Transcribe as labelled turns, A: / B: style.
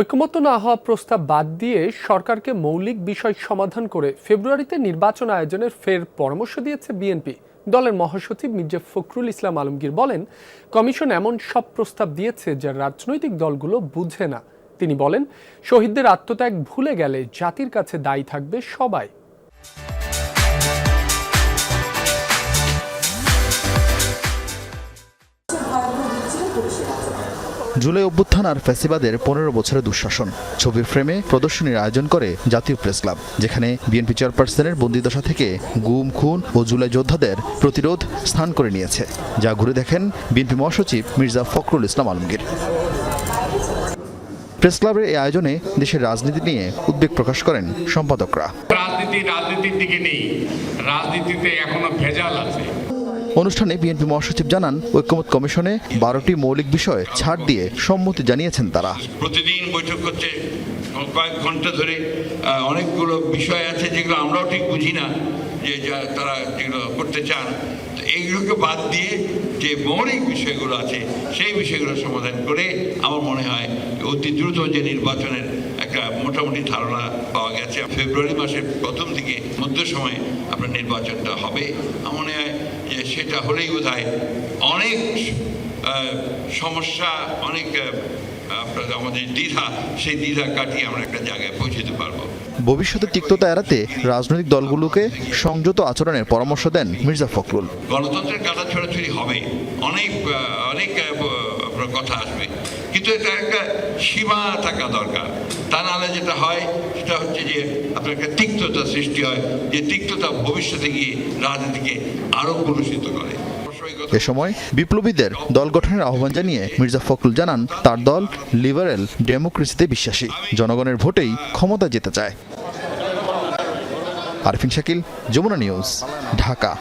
A: ঐকমত্য না হওয়া প্রস্তাব বাদ দিয়ে সরকারকে মৌলিক বিষয় সমাধান করে ফেব্রুয়ারিতে নির্বাচন আয়োজনের ফের পরামর্শ দিয়েছে বিএনপি। দলের মহাসচিব মির্জা ফখরুল ইসলাম আলমগীর বলেন, কমিশন এমন সব প্রস্তাব দিয়েছে যা রাজনৈতিক দলগুলো বুঝে না। তিনি বলেন, শহীদদের আত্মত্যাগ ভুলে গেলে জাতির কাছে দায়ী থাকবে সবাই।
B: জুলাই অভ্যুত্থান আর ফ্যাসিবাদের পনেরো বছরের দুঃশাসন। ছবির ফ্রেমে প্রদর্শনীর আয়োজন করে জাতীয় প্রেস ক্লাব, যেখানে বিএনপি চেয়ারপারসনের বন্দিদশা থেকে গুম, খুন ও জুলাই যোদ্ধাদের প্রতিরোধ স্থান করে নিয়েছে, যা ঘুরে দেখেন বিএনপি মহাসচিব মির্জা ফখরুল ইসলাম আলমগীর। প্রেস ক্লাবের এই আয়োজনে দেশের রাজনীতি নিয়ে উদ্বেগ প্রকাশ করেন সম্পাদকরা।
C: রাজনীতি রাজনীতির দিকে নেই। রাজনীতিতে এখনও ভেজাল আছে।
B: অনুষ্ঠানে বিএনপি মহাসচিব জানান, ঐক্যমত কমিশনে বারোটি মৌলিক বিষয়ে ছাড় দিয়ে সম্মতি জানিয়েছেন তারা।
C: প্রতিদিন বৈঠক করছে কয়েক ঘণ্টা ধরে অনেকগুলো বিষয় আছে যেগুলো আমরাও ঠিক বুঝি না, যে তারা যেগুলো করতে চান। এইগুলোকে বাদ দিয়ে যে মৌলিক বিষয়গুলো আছে, সেই বিষয়গুলো সমাধান করে আমার মনে হয় অতি দ্রুত যে নির্বাচনের একটা মোটামুটি ধারণা পাওয়া গেছে। ফেব্রুয়ারি মাসের প্রথম দিকে মধ্য সময়ে আপনার নির্বাচনটা হবে। আমার মনে হয় সেটা হলেই বোধ অনেক সমস্যা অনেক আমাদের দ্বিধা সেই দ্বিধা কাটিয়ে আমরা একটা জায়গায় পৌঁছতে পারব।
B: ভবিষ্যতে তিক্ততা এড়াতে রাজনৈতিক দলগুলোকে সংযত আচরণের পরামর্শ দেন মির্জা ফখরুল।
C: গণতন্ত্রের কাটা ছড়াছড়ি হবে অনেক অনেক কথা আসবে। কিন্তু এটা একটা সীমা থাকা দরকার। তা নাহলে যেটা হয়, সেটা হচ্ছে যে আপনার একটা তিক্ততা সৃষ্টি হয়, যে তিক্ততা ভবিষ্যতে গিয়ে রাজনীতিকে আরও কলুষিত করে।
B: এ সময় বিপ্লবীদের দল গঠনের আহ্বান জানিয়ে মির্জা ফখরুল জানান, তার দল লিবারেল ডেমোক্রেসিতে বিশ্বাসী। জনগণের ভোটেই ক্ষমতা যেতে চায়। আরফিন শাকিল, যমুনা নিউজ, ঢাকা।